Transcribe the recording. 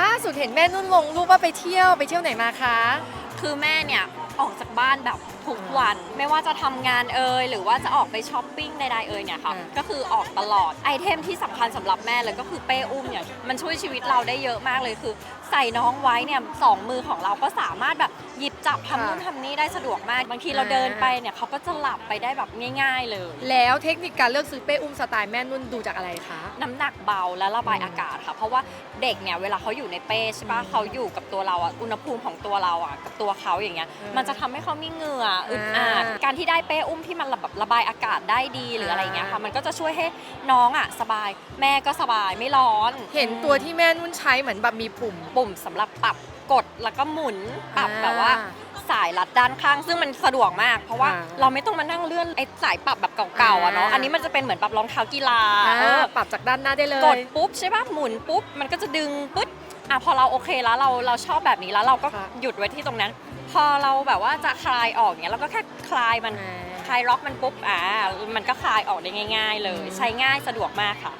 ล่าสุดเห็นแม่นุ่นลงรูปว่าไปเที่ยวไปเที่ยวไหนมาคะ คือแม่เนี่ยออกจากบ้านแบบ ทุกวัน ไม่ว่าจะทำงานเอ่ยหรือว่าจะออกไปช้อปปิ้งใดๆเอ่ยเนี่ยค่ะอืมก็คือออกตลอดไอเทมที่สำคัญสำหรับแม่เลยก็คือเป้อุ้มเนี่ยมันช่วยชีวิตเราได้เยอะมากเลยคือ ใส่น้องไว้เนี่ยสองมือของเราก็สามารถแบบหยิบจับทำนู่นทำนี่ได้สะดวกมาก บางทีเราเดินไปเนี่ยเขาก็จะหลับไปได้แบบง่าย ๆ เลย แล้วเทคนิคการเลือกซื้อเป้อุ้มสไตล์แม่นุ่นดูจากอะไรคะ น้ำหนักเบาและระบายอืมอากาศค่ะ เพราะว่าเด็กเนี่ยเวลาเขาอยู่ในเป้ใช่ปะอืมเขาอยู่กับตัวเราอะอุณหภูมิของตัวเราอะกับตัวเขาอย่างเงี้ย อืมมันจะทำให้เขามีเหงื่ออึดอัดอ่าการที่ได้เป้อุ้มที่มันแบบระบายอากาศได้ดีหรืออะไรเงี้ยค่ะอ่ามัมันก็จะช่วยให้น้องอะสบาย แม่ก็สบายไม่ร้อน เห็นตัวที่แม่นุ่นใช้เหมือนแบบมีปุ่ม ปุ่มสำหรับปรับกดแล้วก็หมุนปรับอ่าแบบว่าสายรัดด้านข้างซึ่งมันสะดวกมาก เพราะว่าอ่าเราไม่ต้องมานั่งเลื่อนไอ้สายปรับแบบเก่าๆอะเนาะอ่าอันนี้มันจะเป็นเหมือนแบบรองเท้ากีฬาอ่าเออปรับจากด้านหน้าได้เลยกดปุ๊บใช่ป่ะหมุนปุ๊บมันก็จะดึงปึ๊ด อะพอเราโอเคแล้วเราเราชอบแบบนี้แล้วเราก็ค่ะหยุดไว้ที่ตรงนั้น พอเราแบบว่าจะคลายออกเนี้ยเราก็แค่คลายมันอ่า คลายล็อกมันปุ๊บอ่ามันก็คลายออกได้ง่าย ๆ เลยอืมใช้ง่ายสะดวกมากค่ะ